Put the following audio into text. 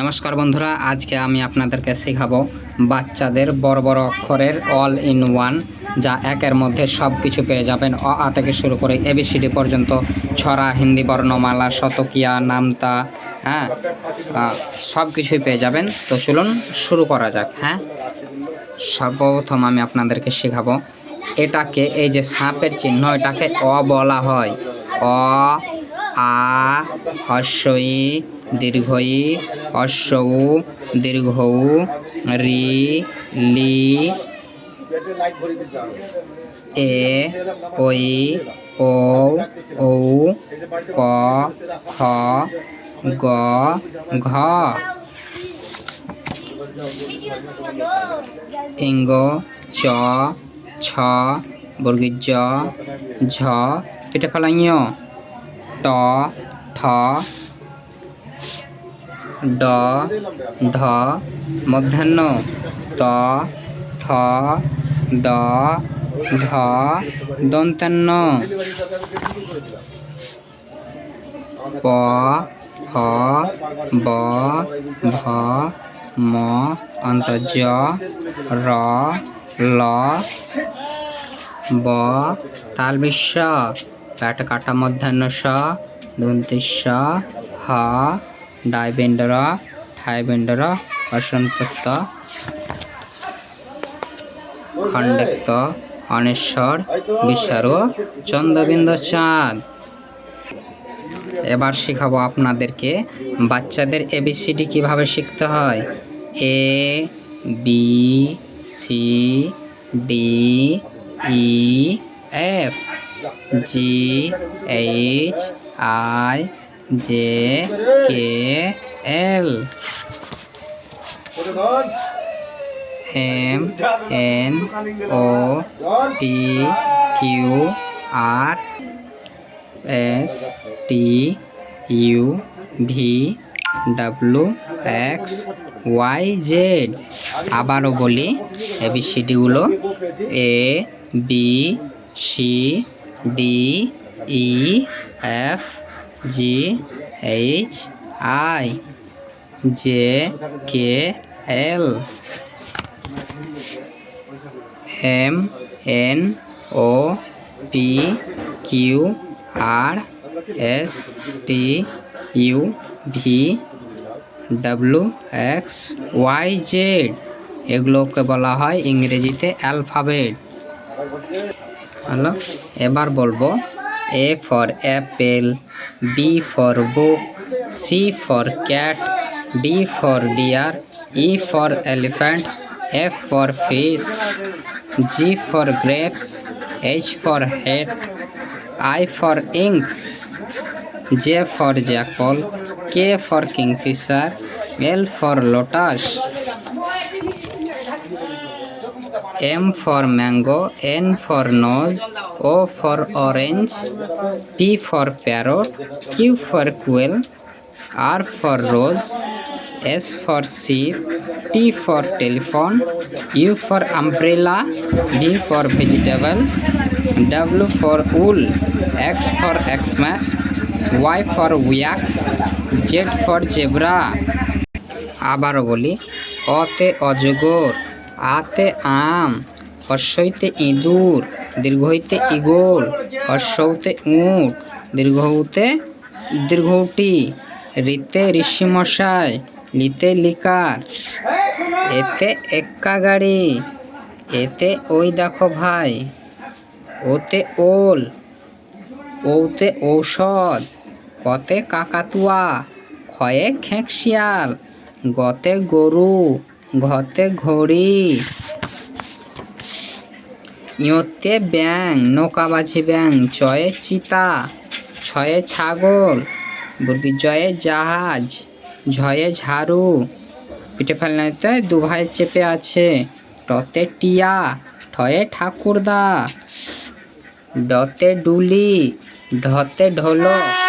নমস্কার বন্ধুরা, আজকে আমি আপনাদেরকে শেখাবো বাচ্চাদের বড় বড় অক্ষরের অল ইন ওয়ান যা একের মধ্যে সব কিছু পেয়ে যাবেন। অ, আ থেকে শুরু করে এবিসিডি পর্যন্ত, ছড়া, হিন্দি, বর্ণমালা, শতকিয়া, নামতা হ্যাঁ সব কিছুই পেয়ে যাবেন। তো চলুন শুরু করা যাক হ্যাঁ। সর্বপ্রথম আমি আপনাদেরকে শেখাবো, এটাকে এই যে সাপের চিহ্ন, এটাকে অ বলা হয়। অ, আ হস্যই দীর্ঘই হস্যৌ দীর্ঘৌ রি, লি, এ, ওই, ও, ঔ, ক, খ, গ, ঘ। ইঙ্গ, চ, ছ বর্গীর জ ঝ। পিঠে ফলাইয়। ট ঠ ড ঢ মধ্যাহ্ন, ত, থ, দ, ধ দন্তান্ন প ফ ব, ভ, ম, অন্তর্য, র, ল, ব তাল বিশ্ব প্যাট কাটা মধ্যাহ্ন স দন্তিস্ব হ ডাইবেন্ডর ঠাইবেন্ডর বসন্তত্ব খণ্ডেক্ত অনেশ্বর বিশ্বার চন্দ্রবিন্দু চাঁদ এবার শেখাবো আপনাদেরকে বাচ্চাদের এবিসিডি কীভাবে শিখতে হয়। A, B, C, D, E, F, G, H, I J, K, L. M, N, O P Q, R, S, T, U, V, W, X, Y, Z. আবারও বলি এবিসিডিগুলো A, B, C, D, E, F G H I J K L M N O P Q R S T U V W X Y Z এগুলোকে বলা হয় ইংরেজিতে alphabet হলো এবার বলব A for apple, B for book, C for cat, D for deer, E for elephant, F for fish, G for grapes, H for hat, I for ink, J for jackal, K for kingfisher, L for lotus. M for mango N for nose O for orange P for parrot Q for quail R for rose S for ship T for telephone U for umbrella V for vegetables W for wool X for Xmas Y for yak Z for zebra আবারও বলি অতে অজগর। আতে আম, হর্ষইতে ইঁদুর, দীর্ঘইতে eagle, হর্ষৌতে উট দীর্ঘউতে দীর্ঘটি রিতে ঋষিমশাই, লিতে liquor, এতে এক্কা গাড়ি এতে ওই দেখো ভাই, ওতে ওল, ওতে ঔষধ, কতে কাকাতুয়া, ক্ষয়ে খেঁক শিয়াল, গতে গরু ঘতে ঘড়ি। ইয়তে ব্যাং নৌকাবাজি ব্যাং চয়ে চিতা, ছয়ে ছাগল বুর্গি জয়ে জাহাজ, ঝয়ে ঝাড়ু। পিঠে ফেলনাতে দু ভাই চেপে আছে টতে টিয়া, ঠয়ে ঠাকুরদা। ডতে ডুলি ঢতে ঢোলক